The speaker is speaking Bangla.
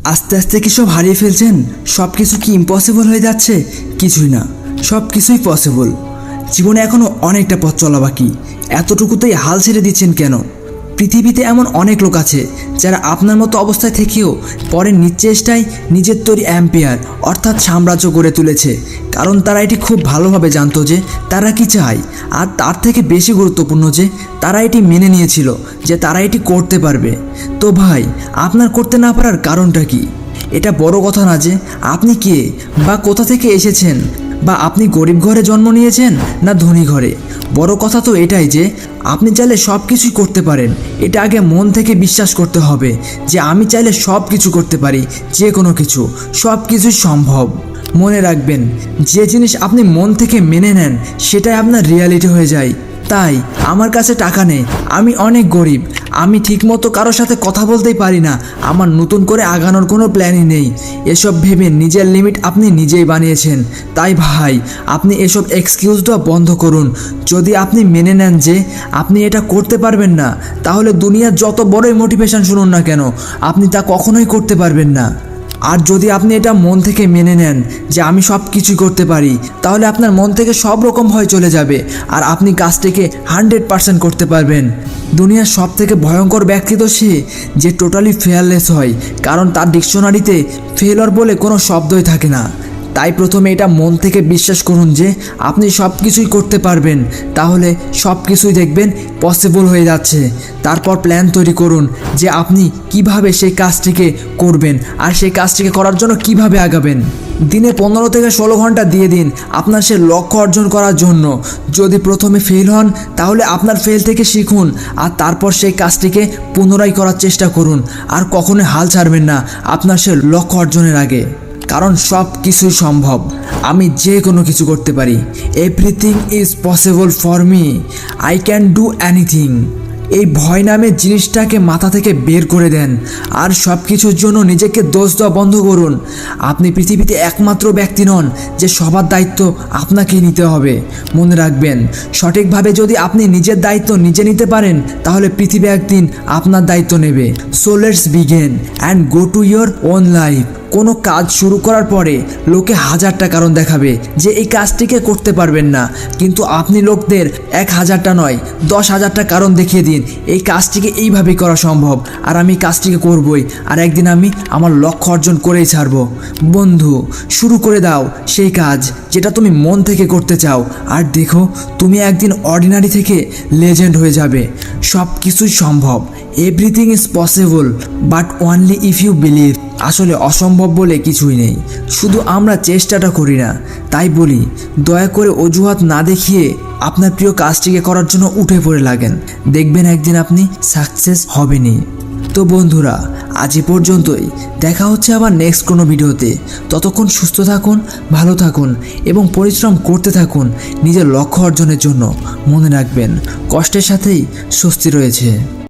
আস্তে আস্তে কি সব হারিয়ে ফেলছেন? সব কিছু কি ইম্পসিবল হয়ে যাচ্ছে? কিছুই না। সব কিছুই পসিবল জীবনে এখনও অনেকটা পথ চলা বাকি। এতটুকুতেই হাল ছেড়ে দিচ্ছেন কেন? পৃথিবীতে এমন অনেক লোক আছে যারা আপনার মতো অবস্থায় থেকেও পরে নিজ চেষ্টায় নিজের তৈরি অ্যাম্পিয়ার অর্থাৎ সাম্রাজ্য গড়ে তুলেছে। কারণ তারা এটি খুব ভালোভাবে জানতো যে তারা কি চায়। আর তার থেকে বেশি গুরুত্বপূর্ণ যে তারা এটি মেনে নিয়েছিল যে তারা এটি করতে পারবে। তো ভাই, আপনার করতে না পারার কারণটা কি? এটা বড় কথা না যে আপনি কে বা কোথা থেকে এসেছেন? বা আপনি গরিব ঘরে জন্ম নিয়েছেন না ধনী ঘরে? বড় কথা তো এটাই যে, আপনি চাইলে সব কিছুই করতে পারেন। এটা আগে মন থেকে বিশ্বাস করতে হবে যে, আমি চাইলে সব কিছু করতে পারি, যে কোনো কিছু সব কিছুই সম্ভব। মনে রাখবেন, যে জিনিস আপনি মন থেকে মেনে নেন, সেটাই আপনার রিয়ালিটি হয়ে যায়। তাই আমার কাছে টাকা নেই। আমি অনেক গরিব। আমি ঠিকমতো কারোর সাথে কথা বলতেই পারি না। আমার নতুন করে আগানোর কোনো প্ল্যানই নেই। এসব ভেবে নিজের লিমিট আপনি নিজেই বানিয়েছেন। তাই ভাই, আপনি এসব এক্সকিউজ দেওয়া বন্ধ করুন। যদি আপনি মেনে নেন যে আপনি এটা করতে পারবেন না, তাহলে দুনিয়ার যত বড়ই মোটিভেশন শুনুন না কেন, আপনি তা কখনোই করতে পারবেন না। আর যদি আপনি এটা মন থেকে মেনে নেন যে আমি সব কিছুই করতে পারি, তাহলে আপনার মন থেকে সব রকম ভয় চলে যাবে আর আপনি কাজটিকে হান্ড্রেড পারসেন্ট করতে পারবেন। দুনিয়ার সব থেকে ভয়ঙ্কর ব্যক্তি তো সে যে টোটালি ফেয়ারলেস হয়, কারণ তার ডিকশনারিতে ফেলর বলে কোনো শব্দই থাকে না। তাই প্রথমে এটা মন থেকে বিশ্বাস করুন যে আপনি সব কিছুই করতে পারবেন। তাহলে সব কিছুই দেখবেন পসিবল হয়ে যাচ্ছে। তারপর প্ল্যান তৈরি করুন যে আপনি কীভাবে সেই কাজটিকে করবেন আর সেই কাজটিকে করার জন্য কীভাবে আগাবেন। দিনে পনেরো থেকে ষোলো ঘণ্টা দিয়ে দিন আপনার সে লক্ষ্য অর্জন করার জন্য। যদি প্রথমে ফেল হন, তাহলে আপনার ফেল থেকে শিখুন আর তারপর সেই কাজটিকে পুনরায় করার চেষ্টা করুন। আর কখনোই হাল ছাড়বেন না আপনার সে লক্ষ্য অর্জনের আগে। কারণ সব কিছুই সম্ভব। আমি যে কোনো কিছু করতে পারি। Everything is possible for me I can do anything এই ভয় নামে জিনিসটাকে মাথা থেকে বের করে দেন। আর সব কিছুর জন্য নিজেকে দোষ দেওয়া বন্ধ করুন। আপনি পৃথিবীতে একমাত্র ব্যক্তি নন, যে সবার দায়িত্ব আপনাকেই নিতে হবে। মনে রাখবেন, সঠিকভাবে যদি আপনি নিজের দায়িত্ব নিজে নিতে পারেন, তাহলে পৃথিবী একদিন আপনার দায়িত্ব নেবে। So let's begin and go to your own life কোনো কাজ শুরু করার পরে লোকে হাজারটা কারণ দেখাবে যে এই কাজটিকে করতে পারবেন না। কিন্তু আপনি লোকদের এক হাজারটা নয়, দশ হাজারটা কারণ দেখিয়ে দিন, এই কাজটিকে এইভাবেই করা সম্ভব। আর আমি কাজটিকে করবই, আর একদিন আমি আমার লক্ষ্য অর্জন করেই ছাড়বো। বন্ধু, শুরু করে দাও সেই কাজ যেটা তুমি মন থেকে করতে চাও। আর দেখো, তুমি একদিন অর্ডিনারি থেকে লেজেন্ড হয়ে যাবে। সব কিছুই সম্ভব। Everything is possible but only if you believe আসলে অসম্ভব বলে কিছুই নেই। শুধু আমরা চেষ্টাটা করি না। তাই বলি, দয়া করে অজুহাত না দেখিয়ে আপনার প্রিয় কাজটিকে করার জন্য উঠে পড়ে লাগেন। দেখবেন একদিন আপনি সাকসেস হবেনই। তো বন্ধুরা, আজ এ পর্যন্তই। দেখা হচ্ছে আবার নেক্সট কোনো ভিডিওতে। ততক্ষণ সুস্থ থাকুন, ভালো থাকুন এবং পরিশ্রম করতে থাকুন নিজের লক্ষ্য অর্জনের জন্য। মনে রাখবেন, কষ্টের সাথেই স্বস্তি রয়েছে।